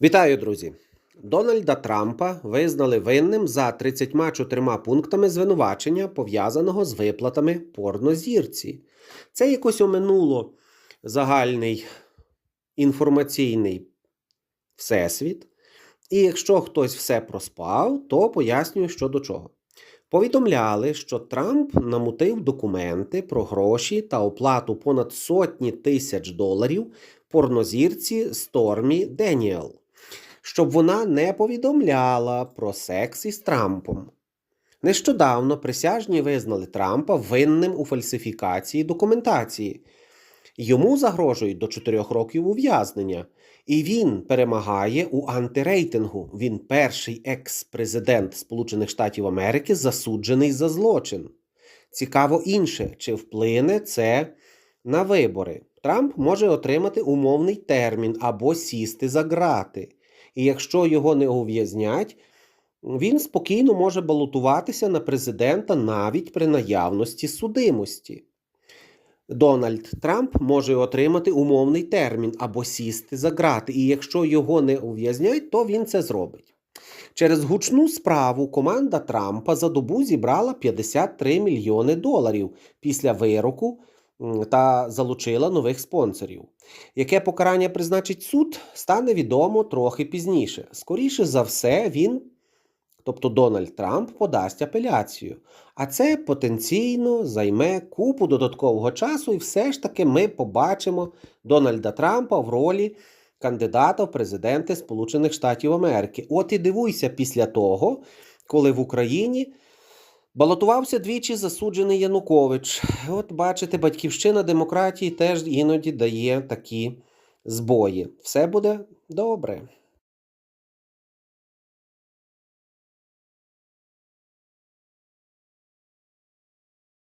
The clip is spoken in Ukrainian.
Вітаю, друзі! Дональда Трампа визнали винним за 34 пунктами звинувачення, пов'язаного з виплатами порнозірці. Це якось оминуло загальний інформаційний всесвіт. І якщо хтось все проспав, то пояснюю, що до чого. Повідомляли, що Трамп намутив документи про гроші та оплату понад сотні тисяч доларів порнозірці Стормі Деніел, щоб вона не повідомляла про секс із Трампом. Нещодавно присяжні визнали Трампа винним у фальсифікації документації. Йому загрожують до 4 років ув'язнення, і він перемагає у антирейтингу. Він перший екс-президент Сполучених Штатів Америки, засуджений за злочин. Цікаво інше, чи вплине це на вибори. Трамп може отримати умовний термін або сісти за грати. І якщо його не ув'язнять, він спокійно може балотуватися на президента навіть при наявності судимості. Дональд Трамп може отримати умовний термін або сісти за грати, і якщо його не ув'язнять, то він це зробить. Через гучну справу команда Трампа за добу зібрала 53 мільйони доларів після вироку та залучила нових спонсорів. Яке покарання призначить суд, стане відомо трохи пізніше. Скоріше за все, він, тобто Дональд Трамп, подасть апеляцію. А це потенційно займе купу додаткового часу, і все ж таки ми побачимо Дональда Трампа в ролі кандидата в президенти Сполучених Штатів Америки. От і дивуйся після того, коли в Україні балотувався двічі засуджений Янукович. От бачите, батьківщина демократії теж іноді дає такі збої. Все буде добре.